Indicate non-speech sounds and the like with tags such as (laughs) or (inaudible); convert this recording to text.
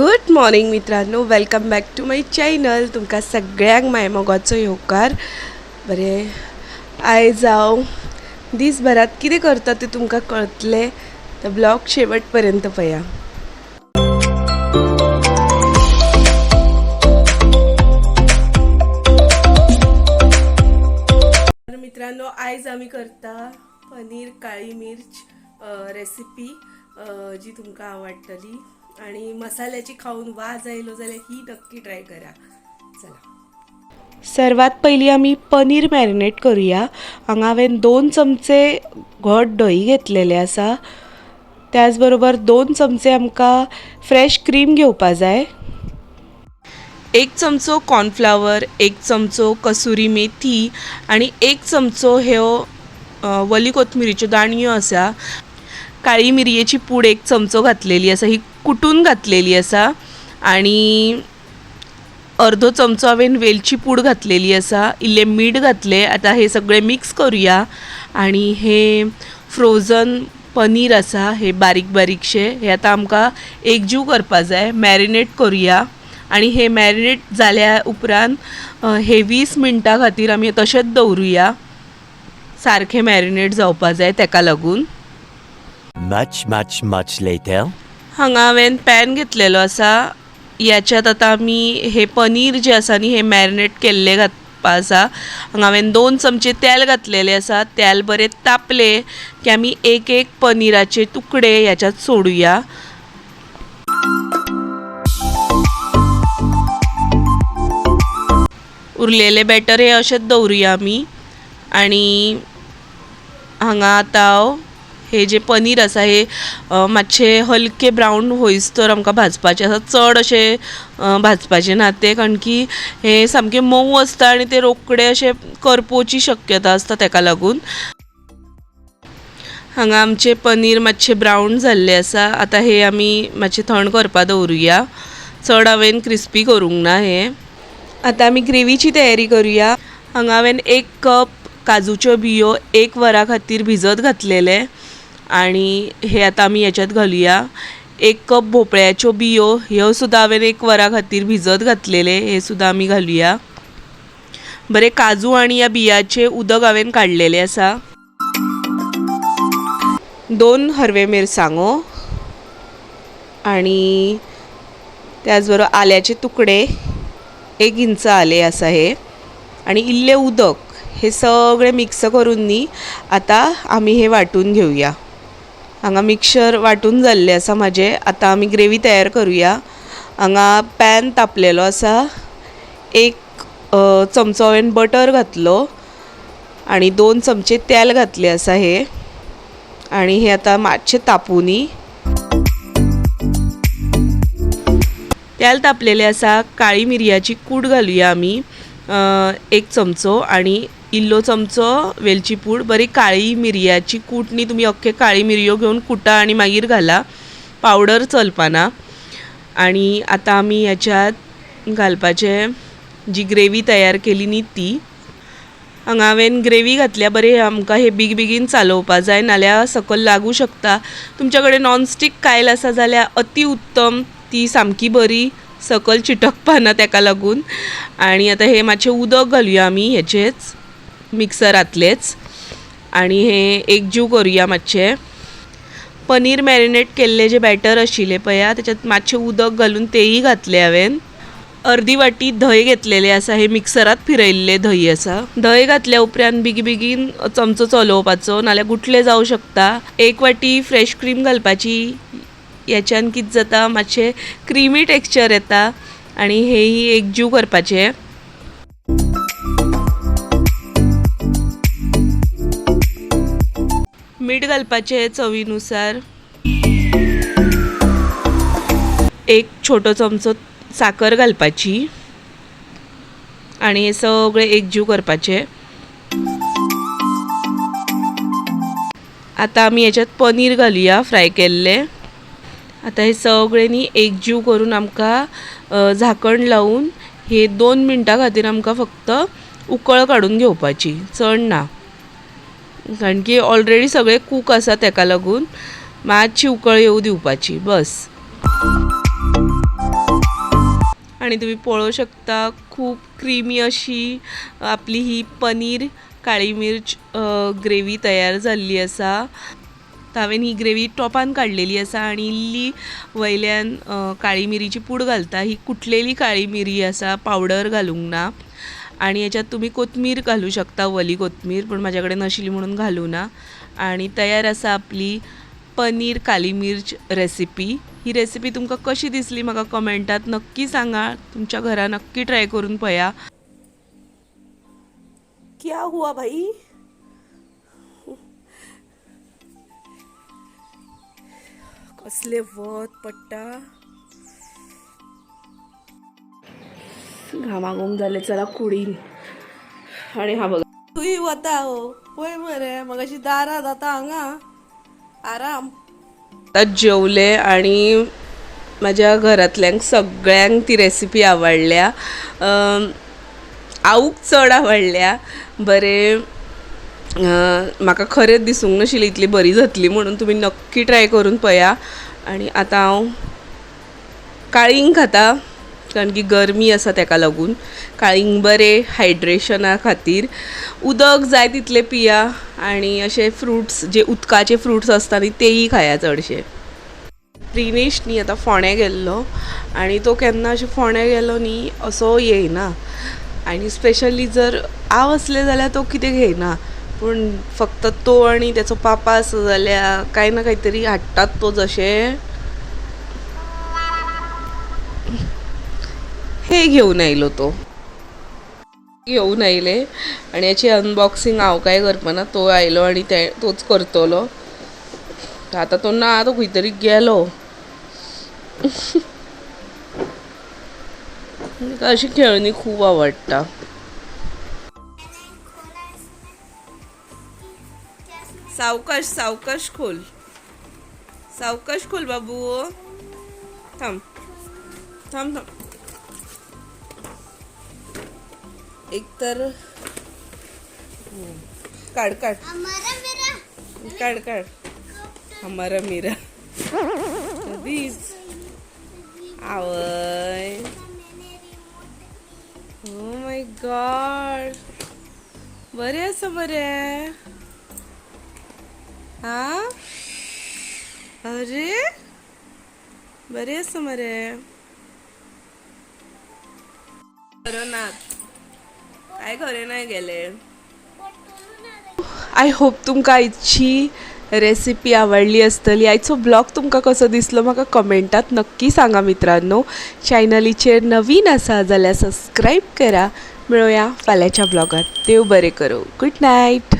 Good morning मित्रांनो welcome back to my channel. तुमकां सगळ्यांक मायमोगाचो येवकार बरें आयज हांव दीसभरात कितें करता तें तुमकां कळतलें तर ब्लॉग शेवट पर्यंत पळया मित्रांनो आयज आमी करता पनीर काळी मिर्च रेसिपी जी तुमकां आवडटली. आणि मसाल्याची खाऊन वाज आयलो जाल्यार ही नक्की ट्राय करा. चला. सर्वात पहिली आमी पनीर मॅरिनेट करूया. हांगा हांवें दोन चमचे घट दही घेतलेले आसा त्याच बरोबर दोन चमचे आमकां फ्रेश क्रीम घेवपा जाय. एक चमचो कॉर्नफ्लावर एक चमचो कसुरी मेथी आणि एक चमचो ह्यो वली कोथमिरीच्यो दाणयो आसा काळी मिरयेची पूड एक चमचो घातलेली आसा ही कुटून घातलेली आसा आणि अर्दो चमचो हांवें वेलची पूड घातलेली आसा इल्लें मीठ घातलें. आतां हे सगळें मिक्स करुया. आणि हे फ्रोझन पनीर आसा हे बारीक बारीकशे. हे आतां आमकां एकजीव करपा जाय. मॅरिनेट करुया. आणि हे मॅरिनेट जाल्या उपरांत हे वीस मिनटां खातीर आमी तशेंच दवरुया. सारखें मॅरिनेट जावपा जाय ताका लागून. Much, much, much later. हांगा हांवें पॅन घेतलेलो आसा याच्यात आतां आमी हे पनीर जे आसा न्ही हे मॅरिनेट केल्ले घातपा आसा हांगा हांवें दोन चमचे तेल घातलेले आसा तेल बरें तापले की आमी एक एक पनीराचे तुकडे ह्याच्यात सोडुया. उरलेले बॅटर हे अशेंच दवरुया आमी आणि हांगा आतां हांव हे जे पनीर आसा हे मातशे हलके ब्रावन होयस तर आमकां भाजपाचे आसा चड अशें भाजपाचें भाजपाचे ना तें कारण की हे सामके मोव आसता आनी ते रोखडे अशें करपोवची शक्यता आसता तेका लागून. हांगा आमचे पनीर मातशे ब्रावन जाल्लें आसा आतां हे आमी मातशे थंड करपा दवरुया. चड हांवें क्रिस्पी करूंक ना हे. आतां आमी ग्रेवीची तयारी करुया. हांगा हांवें एक कप काजूच्यो बियो एक वरा खातीर भिजत घातलेले. आणि हे आतां आमी हेच्यात घालुया. एक कप भोपळ्याच्यो बियो ह्यो सुद्दां हांवें एक वरा खातीर भिजत घातलेले हे सुद्दां आमी घालुया. बरे काजू आणि ह्या बियाचे उदक हांवें काडलेलें आसा. दोन हरवे मिरसांगो हो. आणि त्याचबरोबर आल्याचे तुकडे एक इंच आले आसा हे. आणि इल्लें उदक हे सगळें मिक्स करून न्ही आतां आमी हे वांटून घेवया हांगा मिक्सर वांटून जाल्लें आसा म्हाजें आतां आमी ग्रेवी तयार करुया. हांगा पॅन तापलेलो आसा. एक चमचो हांवें बटर घातलो. आनी दोन चमचे तेल घातले आसा हे. आनी हे आतां मातशें तापोवनी तेल तापलेले आसा. काळी मिरयाची कूड घालुया आमी एक चमचो आनी इल्लो चमचो वेलची पूड बरी काळी मिरयाची कूट न्ही तुमी अख्खे काळी मिरयो घेवन कुटा आणि मागीर घाला. पावडर चलपाना. आणि आतां आमी ह्याच्यात घालपाचे जी ग्रेवी तयार केली न्ही ती. हांगा हांवें ग्रेवी घातल्या बरें आमकां हे बेग बेगीन चालोवपा जाय नाल्यार सकयल लागू शकता. तुमच्या कडेन नॉनस्टीक कायल आसा जाल्यार अति उत्तम ती सामकी बरी सकयल चिटकपाना तेका ताका लागून. आणि आतां हे मातशें उदक घालुया आमी हेचेच मिक्सरातलेच. आणि हे एकजीव करुया मातशें पनीर मॅरिनेट केल्ले जे बॅटर आशिल्ले पळया त्याच्यात मातशें उदक घालून तेयी घातले हांवें अर्दी वाटी धंय घेतलेले आसा हे मिक्सरात फिरयल्ले धंय आसा धंय घातल्या उपरांत बेगी बेगीन चमचो चलोवपाचो नाल्यार गुटले जावं शकता. एक वाटी फ्रेश क्रीम घालपाची. याच्यान कितें जाता मातशें क्रिमी टेक्स्चर येता. आणि हेही एकजीव करपाचे. मीठ घालपाचे चवीनुसार. एक छोटो चमचो साखर घालपाची. आणि हे सगळे एकजीव करपाचे. आता आमी याच्यात पनीर घालुया फ्राय केल्ले. आता हे सगळें न्ही एकजीव करून आमकां झाकण लावून हे दोन मिनटां खातीर आमकां फक्त उकळ काडून घेवपाची. चड ना. कारण की ऑलरेडी सगळे कूक आसा ताका लागून. मातशी उकळ येवं दिवपाची बस. आणि तुम्ही पळोवं शकता खूप क्रिमी अशी आपली ही पनीर काळी मिर्च ग्रेवी तयार जाल्ली आसा हांवें ही ग्रेवी टॉपान काडलेली आसा आनी इल्ली वयल्यान काळी मिरीची पूड घालता. ही कुटलेली काळी मिरी आसा पावडर घालूंक ना. आणि याच्यात तुम्ही कोथमीर घालू शकता वली कोथमीर पण माझ्याकडे कडेन नाशिल्ली म्हणून घालू ना. आणि तयार आसा आपली पनीर काली मिर्च रेसिपी ही रेसिपी तुमकां कशी दिसली म्हाका कमेंटात नक्की सांगा. तुमच्या घरा नक्की ट्राय करून पळया क्या हुआ भाई? कसले वत पडटा घामाघूम झाले चला कुडीन. आणि हा बघा. तुही वता हो पळय मरे मग अशी दारात आता हांगा आराम. आता जेवले आणि माझ्या घरातल्यांक सगळ्यांक ती रेसिपी आवडल्या. आवूक चड आवडल्या. बरे म्हाका खरेंच दिसूंक नाशिल्ली इतली बरी जातली म्हणून तुमी नक्की ट्राय करून पळया आणि आतां हांव काळींग खाता. कारण की गरमी आसा तेका लागून. काळींग बरें हायड्रेशना खातीर. उदक जाय तितलें पिया आनी अशे फ्रुट्स जे उदकाचे फ्रुट्स आसता न्ही तेयी खाया चडशे. प्रिनेश न्ही आतां फोंड्या गेल्लो आनी तो केन्ना अशें फोंड्या गेलो न्ही असो येयना आनी स्पेशली जर हांव आसलें जाल्यार तो कितें घेयना पूण फक्त तो आनी तेचो पापा आसा जाल्यार कांय ना कांय तरी हाडटात तो जशें हे घेऊन आयलो तो. घेऊन आयले आणि याची अनबॉक्सिंग हांव काय करपाना तो आयलो आणि ते तोच करतलो. आता तो ना तो खंय तरी गेलो. म्हाका (laughs) अशी खेळणी खूप आवडटा सावकाश सावकाश खोल. सावकाश खोल बाबू. थांब. थांब थांब. एक तर काढ काढ. काढ काढ. हमारा मीरा. दीस आवय. ओ माय गॉड बरें आसा बरें. हा? अरे? बरें आसा मरे नात काय खरें नाही गेले. आय होप तुमकां आयची रेसिपी आवडली आसतली आयचो ब्लॉग तुमकां कसो दिसलो म्हाका कमेंटात नक्की सांगा मित्रांनो. चॅनलीचेर नवीन आसा जाल्यार सबस्क्राईब करा. मेळुया फाल्यांच्या ब्लॉगात देव बरें करूं. Good night